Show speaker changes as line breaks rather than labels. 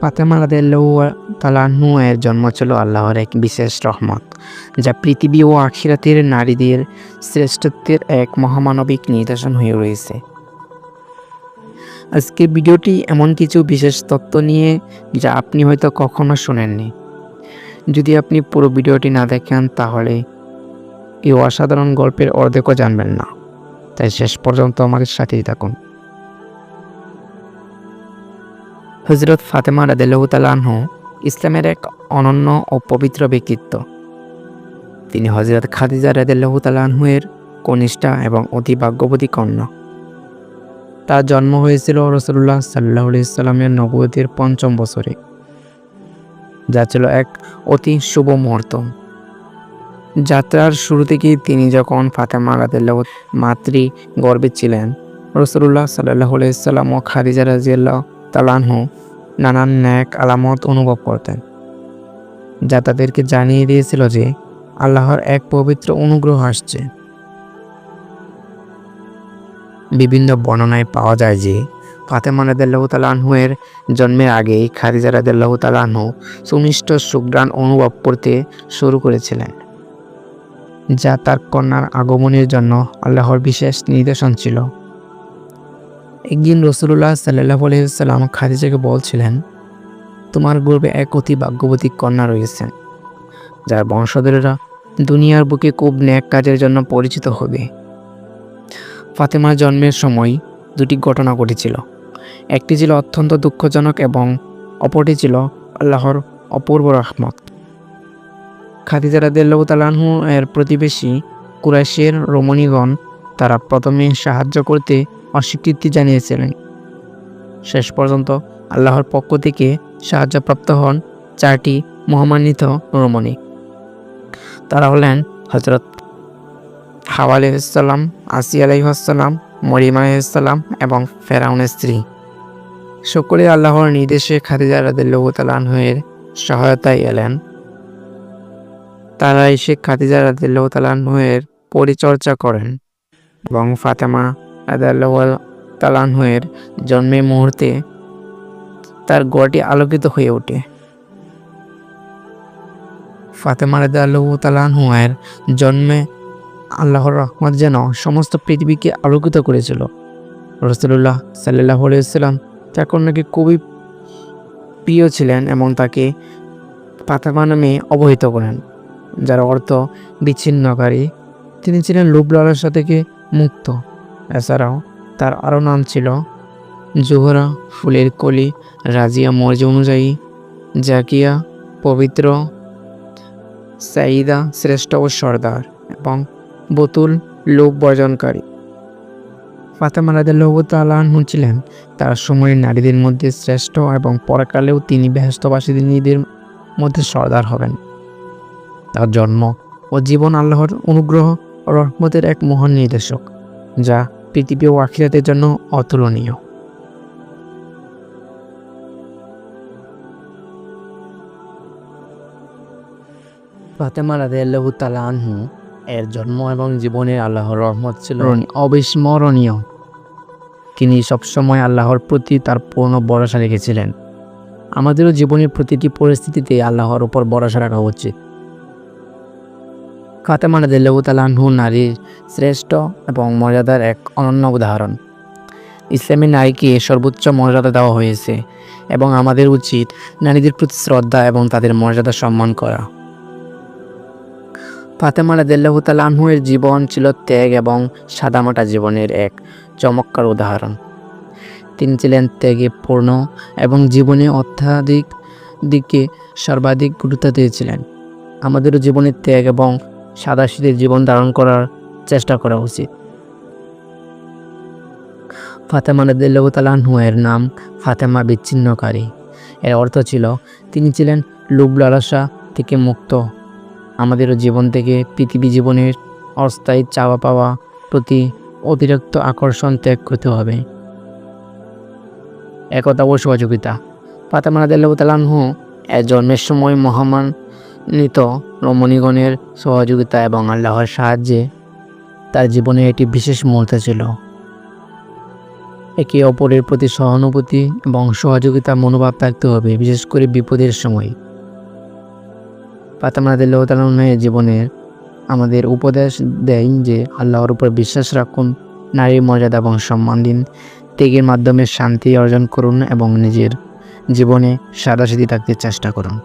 ফাতেমা তালাহু এর জন্ম ছিল আল্লাহর এক বিশেষ রহমত, যা পৃথিবী ও আখিরাতের নারীদের শ্রেষ্ঠত্বের এক মহামানবিক নিদর্শন হয়ে রয়েছে আজকের ভিডিওটি এমন কিছু বিশেষ তত্ত্ব নিয়ে যা আপনি হয়তো কখনো শোনেননি। যদি আপনি পুরো ভিডিওটি না দেখেন, তাহলে এই অসাধারণ গল্পের অর্ধেকও জানবেন না। তাই শেষ পর্যন্ত আমাদের সাথেই থাকুন। হজরত ফাতেমা রাদেলাহু তালাহ ইসলামের এক অনন্য ও পবিত্র ব্যক্তিত্ব। তিনি হজরত খাদিজা রাদেলাহু তালাহের কনিষ্ঠা এবং অতি ভাগ্যবতী কন্যা। তার জন্ম হয়েছিল রসুল্লাহ সাল্লাহ ইসলামের নবুয়তির পঞ্চম বছরে, যা ছিল এক অতি শুভ মুহূর্ত। যাত্রার শুরু থেকেই তিনি যখন ফাতেমা রাদিল্লাহ মাতৃ গর্বে ছিলেন রসুল্লাহ সাল্লাহ সাল্লাম ও খাদিজা রাজিয়াল্লাহ তালানহু নানান ন্যাক আলামত অনুভব করতেন, যা তাদেরকে জানিয়ে দিয়েছিল যে আল্লাহর এক পবিত্র অনুগ্রহ আসছে। বিভিন্ন বর্ণনায় পাওয়া যায় যে ফাতেমা রাদিল্লাহ তালাহুয়ের জন্মের আগেই খাদিজা রাদিল্লাহ তালাহু সুনিষ্ট সুগ্রাণ অনুভব করতে শুরু করেছিলেন, যা তার কন্যার আগমনের জন্য আল্লাহর বিশেষ নির্দেশন ছিল। একদিন রসুল্লাহ সাল্লাহ আলহিসাল্লাম খাদিজাকে বলছিলেন, তোমার গর্বে এক অতি ভাগ্যবতী কন্যা রয়েছেন যার বংশধরেরা দুনিয়ার বুকে খুব ন্যাক কাজের জন্য পরিচিত হবে। ফাতেমার জন্মের সময় দুটি ঘটনা ঘটেছিল। একটি ছিল অত্যন্ত দুঃখজনক এবং অপরটি ছিল আল্লাহর অপূর্ব রহমত। খাদিজা রাদিয়াল্লাহু তালাহু এর প্রতিবেশী কুরাইশের রমণীগণ তারা প্রথমে সাহায্য করতে অস্বীকৃতি জানিয়েছিলেন। শেষ পর্যন্ত আল্লাহর পক্ষ থেকে সাহায্যপ্রাপ্ত হন চারটি মহামান্বিত রমণী তারা হলেন হজরত হাওয়া আলহিসাল্লাম আসি আলহিহাসাল্লাম মরিম আলহিসাল্লাম এবং ফেরাউনের স্ত্রী। সকলে আল্লাহর নির্দেশে খাদিজা তালাহের সহায়তায় এলেন। তারা এসে খাদিজা তালাহের পরিচর্যা করেন এবং ফাতেমা রাদিল্লাহু তালাহের জন্মের মুহূর্তে তার গড়টি আলোকিত হয়ে ওঠে। ফাতেমা রাদিল্লাহু তালাহের জন্মে আল্লাহর রহমত যেন সমস্ত পৃথিবীকে আলোকিত করেছিল। রসুল্লাহ সাল্লাহ সাল্লাম তার কন্যাকে খুবই প্রিয় ছিলেন এবং তাকে ফাতেমা নামে অবহিত করেন, যার অর্থ বিচ্ছিন্নকারী। তিনি ছিলেন লোভ লালসা থেকে মুক্ত। এছাড়াও তার আরও নাম ছিল জোহরা ফুলের কলি রাজিয়া মর্য অনুযায়ী, জাকিয়া পবিত্র সাইদা শ্রেষ্ঠ ও সর্দার এবং বতুল লোক বর্জনকারী। ফাতেমা রাদিয়াল্লাহু তাআলাহু ছিলেন তার সময়ের নারীদের মধ্যে শ্রেষ্ঠ এবং পরকালেও তিনি বেহস্তবাসীদের মধ্যে সর্দার হবেন। তার জন্ম ও জীবন আল্লাহর অনুগ্রহ রহমতের এক মহান নির্দেশক, যা পৃথিবী ও আখিরাতের জন্য অতুলনীয়। ফাতেমা রাদিয়াল্লাহু তাআলাহু এর জন্ম এবং জীবনের আল্লাহর রহমত ছিল অবিস্মরণীয়। তিনি সবসময় আল্লাহর প্রতি তার পূর্ণ ভরসা রেখেছিলেন। আমাদেরও জীবনের প্রতিটি পরিস্থিতিতে আল্লাহর উপর ভরসা রাখা উচিত। ফাতেমা রাদিয়াল্লাহু তাআলাহু নারীর শ্রেষ্ঠ এবং মর্যাদার এক অনন্য উদাহরণ। ইসলামী নারীকে সর্বোচ্চ মর্যাদা দেওয়া হয়েছে এবং আমাদের উচিত নারীদের প্রতি শ্রদ্ধা এবং তাদের মর্যাদা সম্মান করা। ফাতেমা রাদিয়াল্লাহু তাআলাহু এর জীবন ছিল ত্যাগ এবং সাদামাটা জীবনের এক চমৎকার উদাহরণ। তিনি ছিলেন ত্যাগে পূর্ণ এবং জীবনে অত্যাধিক দিকে সর্বাধিক গুরুত্ব দিয়েছিলেন। আমাদেরও জীবনে ত্যাগ এবং সাদাশীদের জীবন ধারণ করার চেষ্টা করা উচিত। ফাতেমা এর নাম ফাতেমা বিচ্ছিন্নকারী। এর অর্থ ছিল, তিনি ছিলেন লোভ লালসা থেকে মুক্ত। আমাদেরও জীবন থেকে পৃথিবী জীবনের অস্থায়ী চাওয়া পাওয়া প্রতি অতিরিক্ত আকর্ষণ ত্যাগ করতে হবে। একতা ও সহযোগিতা। ফাতেমা রাদিয়াল্লাহু তাআলাহু এর জন্মের সময় মহামান্বিত রমণীগণের সহযোগিতা এবং আল্লাহর সাহায্যে। তার জীবনে এটি বিশেষ মুহূর্ত ছিল। একে অপরের প্রতি সহানুভূতি এবং সহযোগিতা মনোভাব থাকতে হবে, বিশেষ করে বিপদের সময়। পাতামাদের লোহতালনের জীবনের আমাদের উপদেশ দেয় যে, আল্লাহর উপর বিশ্বাস রাখুন নারীর মর্যাদা এবং সম্মান দিন। ত্যাগের মাধ্যমে শান্তি অর্জন করুন এবং নিজের জীবনে সাদাসিধি থাকতে চেষ্টা করুন।